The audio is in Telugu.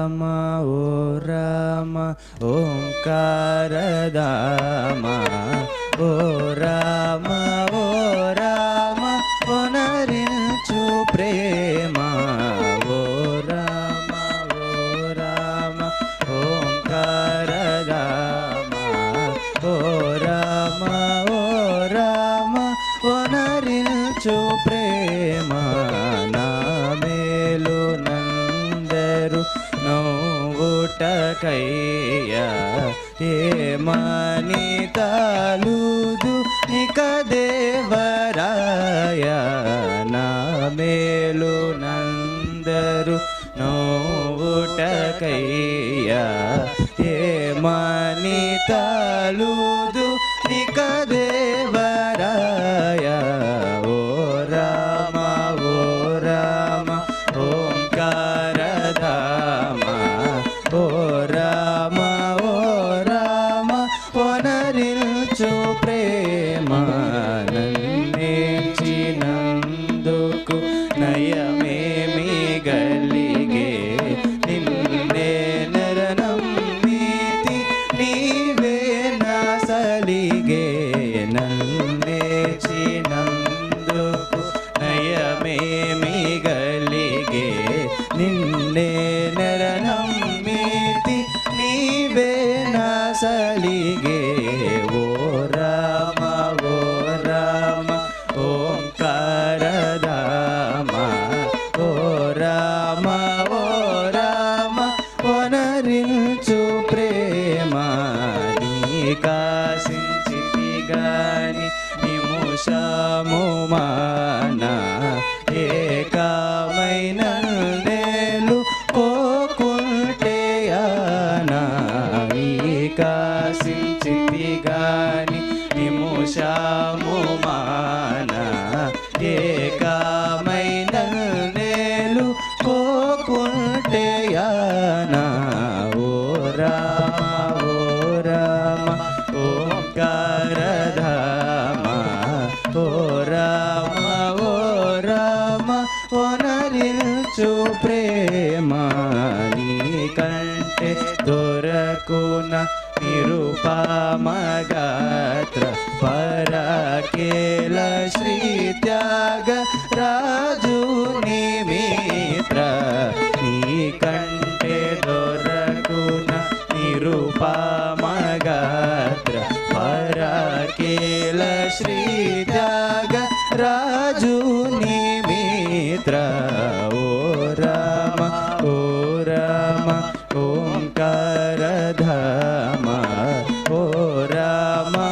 రామ ఓ రామ ఓంకార దామ ఓ రామ ఓ రామ పునరించు ప్రేమ ఓ రామ ఓ రామ ఓంకార దామ ఓ రామ ఓ రామ పునరించు ప్రేమ నవ్వుటకయ్యా ఏమని తాలుదు ఇక దేవరాయ. నా మేలు నందరు నవ్వుటకయ్యా ఏమని తలుదు నిన్నే నరనమ్మితి నీవే నా సలిగే ఓ రామ ఓ రామ ఓంకారదామ ఓ రామ ఓ రామ పునరించు ప్రేమ నీ కాసించితి గాని నిముషము మాన నిముషము మాన ఏకమైన నేలు పోకుంటేయానా ఓ రామ ఓ రామ ఓంకారధామ ఓ రామ ఓ రామ ఓనరిల్చు ప్రేమ నీ ते दुरकुण निरुपामगात्र पराकेल श्रीत्याग राजुनिमित्र नीकण्ठे दुरकुण निरुपामगात्र पराकेल श्रीत्याग राजू Rama.